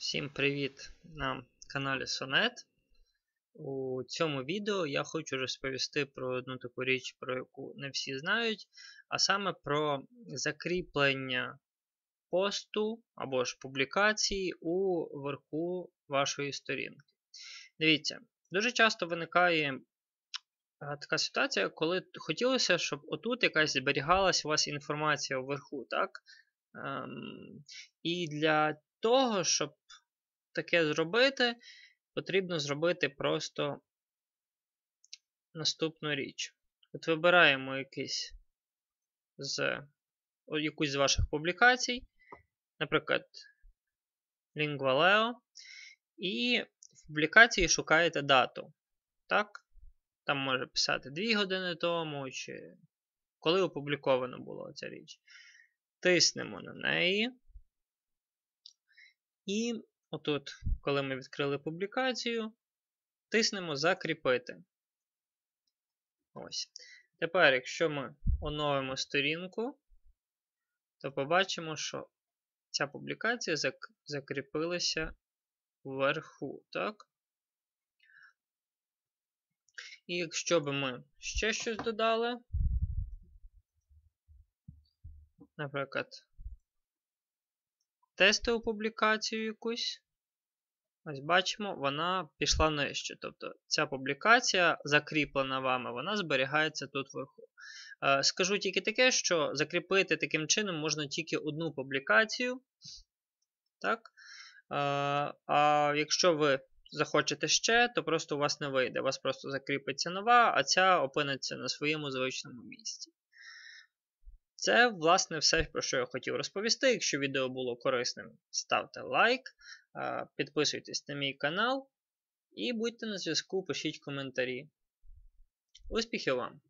Всім привіт на каналі Sonet. У цьому відео я хочу розповісти про одну таку річ, про яку не всі знають, а саме про закріплення посту або ж публікації у верху вашої сторінки. Дивіться, дуже часто виникає така ситуація, коли хотілося, щоб отут якась зберігалась у вас інформація вверху. так? Ем, і для того, щоб таке зробити, потрібно зробити просто наступну річ. От вибираємо якийсь з, якусь з ваших публікацій, наприклад, Lingvaleo, і в публікації шукаєте дату. Так? Там може писати 2 години тому, чи коли опубліковано була ця річ. Тиснемо на неї. І отут, коли ми відкрили публікацію, тиснемо Закріпити. Ось. Тепер, якщо ми оновимо сторінку, то побачимо, що ця публікація закріпилася вверху. так? І якщо б ми ще щось додали, наприклад, тестову публікацію якусь, ось бачимо, вона пішла нижче. Тобто ця публікація закріплена вами, вона зберігається тут вверху. Е, скажу тільки таке, що закріпити таким чином можна тільки одну публікацію. Так? Е, а якщо ви захочете ще, то просто у вас не вийде. У вас просто закріпиться нова, а ця опиниться на своєму звичному місці. Це, власне, все, про що я хотів розповісти. Якщо відео було корисним, ставте лайк, підписуйтесь на мій канал і будьте на зв'язку, пишіть коментарі. Успіхів вам!